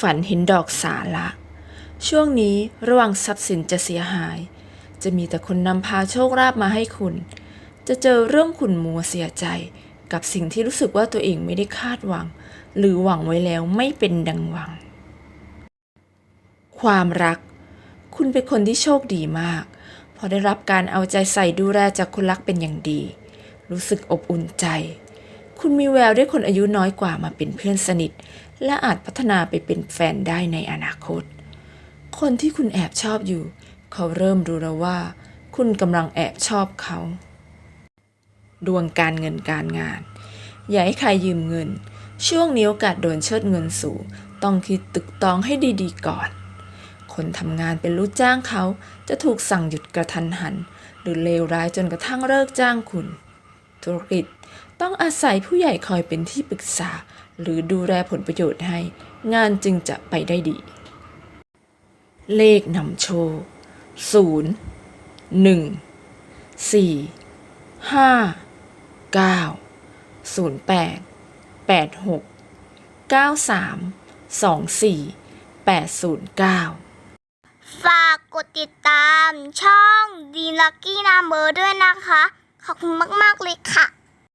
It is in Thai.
ฝันเห็นดอกสาละ ช่วงนี้ระวังทรัพย์สินจะเสียหาย จะมีแต่คนนำพาโชคลาภมาให้คุณ จะเจอเรื่องขุ่นมัวเสียใจ กับสิ่งที่รู้สึกว่าตัวเองไม่ได้คาดหวัง หรือหวังไว้แล้วไม่เป็นดังหวัง ความรัก คุณเป็นคนที่โชคดีมาก พอได้รับการเอาใจใส่ดูแลจากคนรักเป็นอย่างดี รู้สึกอบอุ่นใจ คุณมีแววได้คนอายุน้อยกว่ามาเป็นเพื่อนสนิท และอาจพัฒนาไปเป็นแฟนได้ในอนาคต คนที่คุณแอบชอบอยู่ เขาเริ่มรู้แล้วว่า คุณกำลังแอบชอบเขา ดวงการเงินการงาน อย่าให้ใครยืมเงิน ช่วงนี้โอกาสโดนเชิดเงินสูง ต้องคิดตึกตองให้ดีๆก่อน คนทำงานเป็นลูกจ้างเขาจะถูกสั่งหยุดกระทันหัน หรือเลวร้ายจนกระทั่งเลิกจ้างคุณ ธุรกิจ ต้องอาศัยผู้ใหญ่คอยเป็นที่ปรึกษา หรือดูแลผลประโยชน์ให้ งานจึงจะไปได้ดี เลขนำโชคศูนย์หนึ่งสี่ห้าเก้าศูนย์แปดแปดหกเก้าสามสองสี่แปดศูนย์เก้าฝากกดติดตามช่องดีลักกี้นาเบอร์ด้วยนะคะ ขอบคุณมาก ๆ เลยค่ะ